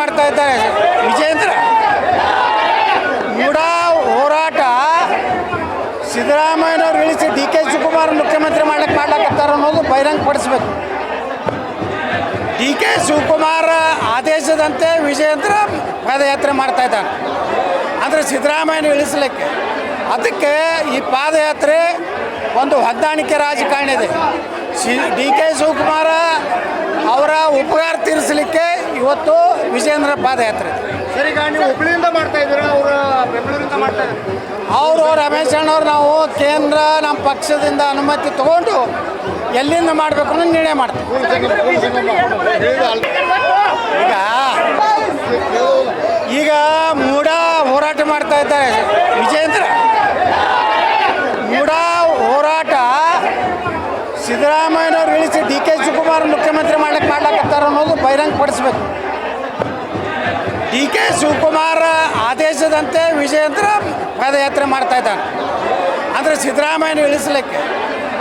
ಮಾಡ್ತಾ ಇದ್ದಾರೆ. ವಿಜಯೇಂದ್ರ ಮೂಢ ಹೋರಾಟ ಸಿದ್ದರಾಮಯ್ಯನವ್ರು ಇಳಿಸಿ ಡಿ ಕೆ ಶಿವಕುಮಾರ್ ಮುಖ್ಯಮಂತ್ರಿ ಮಾಡಕ್ಕೆ ಮಾಡ್ಲಾಕತ್ತಾರ ಅನ್ನೋದು ಬಹಿರಂಗ ಪಡಿಸ್ಬೇಕು. ಡಿ ಕೆ ಶಿವಕುಮಾರ್ ಆದೇಶದಂತೆ ವಿಜಯೇಂದ್ರ ಪಾದಯಾತ್ರೆ ಮಾಡ್ತಾ ಇದ್ದಾರೆ ಅಂದರೆ ಸಿದ್ದರಾಮಯ್ಯನ ಇಳಿಸಲಿಕ್ಕೆ ಅದಕ್ಕೆ ಈ ಪಾದಯಾತ್ರೆ ಒಂದು ಹೊಂದಾಣಿಕೆ ರಾಜಕಾರಣ ಇದೆ. ಡಿ ಕೆ ಶಿವಕುಮಾರ ಅವರ ಉಪಕಾರ ತೀರಿಸಲಿಕ್ಕೆ ಇವತ್ತು ವಿಜಯೇಂದ್ರ ಪಾದಯಾತ್ರೆ. ಸರಿ ನೀವು ಹುಬ್ಳಿಯಿಂದ ಮಾಡ್ತಾ ಇದ್ದೀರಾ? ಅವರು ಬೆಂಗಳೂರಿಂದ ಮಾಡ್ತಾ ಇದ್ದಾರೆ. ಅವರು ರಮೇಶ್ ಅಣ್ಣವ್ರು ನಾವು ಕೇಂದ್ರ ನಮ್ಮ ಪಕ್ಷದಿಂದ ಅನುಮತಿ ತಗೊಂಡು ಎಲ್ಲಿಂದ ಮಾಡಬೇಕು ಅನ್ನೋ ನಿರ್ಣಯ ಮಾಡ್ತೀವಿ. ಈಗ ಈಗ ಮೂಡ ಹೋರಾಟ ಮಾಡ್ತಾ ಇದ್ದಾರೆ ವಿಜೇಂದ್ರ ಮೂಡ ಹೋರಾಟ ಸಿದ್ದರಾಮಯ್ಯನವ್ರು ಇಳಿಸಿ ಡಿ ಕೆ ಶಿವಕುಮಾರ್ ಮುಖ್ಯಮಂತ್ರಿ ಮಾಡಕ್ಕೆ ಮಾಡ್ಲಾಕತ್ತಾರ ಅನ್ನೋದು ಬಹಿರಂಗ ಪಡಿಸ್ಬೇಕು. ಡಿ ಕೆ ಶಿವಕುಮಾರ್ ಆದೇಶದಂತೆ ವಿಜಯೇಂದ್ರ ಪಾದಯಾತ್ರೆ ಮಾಡ್ತಾ ಇದ್ದಾನೆ. ಅಂದರೆ ಸಿದ್ದರಾಮಯ್ಯನ ಇಳಿಸ್ಲಿಕ್ಕೆ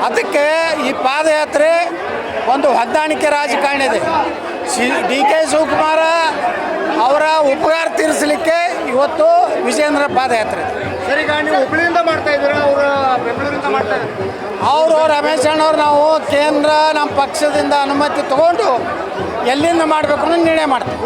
ಅದಕ್ಕೆ ಈ ಪಾದಯಾತ್ರೆ ಒಂದು ಹೊಂದಾಣಿಕೆ ರಾಜಕಾರಣ ಇದೆ. ಸಿ, ಡಿ ಕೆ ಶಿವಕುಮಾರ ಅವರ ಉಪಕಾರ ತೀರಿಸಲಿಕ್ಕೆ ಇವತ್ತು ವಿಜಯೇಂದ್ರ ಪಾದಯಾತ್ರೆ ಸರಿ ನೀವು ಹುಬ್ಳಿಯಿಂದ ಮಾಡ್ತಾ ಇದ್ದೀರಾ? ಅವರ ಬೆಂಗಳೂರಿಂದ ಮಾಡ್ತಾ ಇದ್ದಾರೆ? ಅವರು ರಮೇಶ್ ಅಣ್ಣವ್ರು ನಾವು ಕೇಂದ್ರ ನಮ್ಮ ಪಕ್ಷದಿಂದ ಅನುಮತಿ ತಗೊಂಡು ಎಲ್ಲಿಂದ ಮಾಡಬೇಕು ನಿರ್ಣಯ ಮಾಡ್ತೀವಿ.